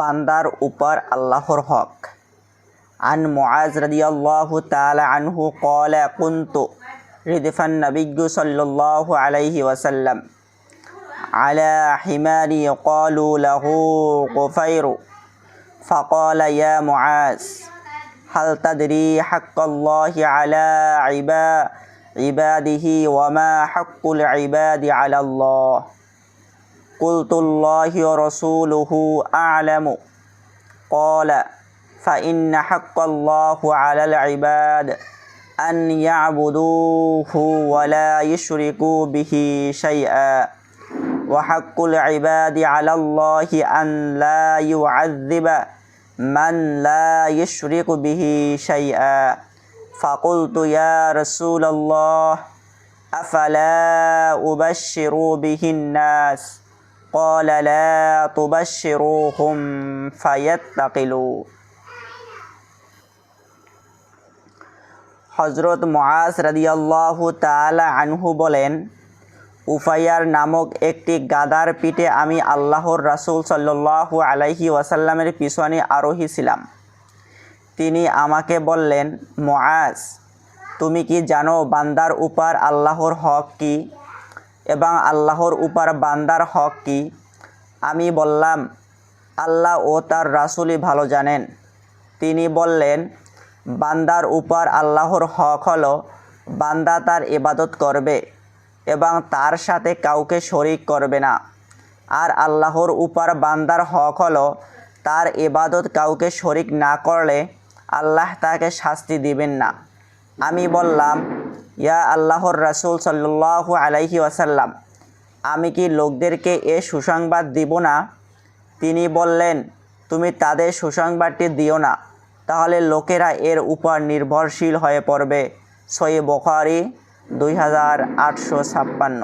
বান্দার উপর আল্লাহর হক عن معاذ رضي الله تعالى عنه قال كنت ردف النبي صلى الله عليه وسلم على حمار قالوا له قفير فقال يا معاذ هل تدري حق الله على عبا- عباده وما حق العباد على الله قلت الله ورسوله أعلم. قال فإن حق الله على العباد أن يعبدوه ولا يشركوا به شيئا. وحق العباد على الله أن لا يعذب من لا يشرك به شيئا. فقلت يا رسول الله أفلا أبشر به الناس؟ قال لا تبشروهم فيتقلوا হজরত মহাজ রাদিয়াল্লাহু তাআলা আনহু বলেন উফাইয়ার নামক একটি গাদার পিঠে আমি আল্লাহর রাসূল সাল্লাল্লাহু আলাইহি ওয়াসাল্লামের পিছনে আরোহী ছিলাম তিনি আমাকে বললেন মআজ তুমি কি জানো বান্দার উপর আল্লাহর হক কি এবং আল্লাহর উপর বান্দার হক কি? আমি বললাম, আল্লাহ ও তার রাসূলই ভালো জানেন। তিনি বললেন, বান্দার উপর আল্লাহর হক হলো বান্দা তার ইবাদত করবে এবং তার সাথে কাউকে শরিক করবে না। আর আল্লাহর উপর বান্দার হক হলো তার ইবাদত কাউকে শরিক না করলে আল্লাহ তাকে শাস্তি দিবেন না। আমি বললাম ইয়া আল্লাহর রাসুল সাল্লাহ আলাইহি ওয়াসাল্লাম, আমি কি লোকদেরকে এ সুসংবাদ দিব না? তিনি বললেন, তুমি তাদের সুসংবাদটি দিও না, তাহলে লোকেরা এর উপর নির্ভরশীল হয়ে পড়বে। সই বখারি দুই হাজার আটশো ছাপ্পান্ন।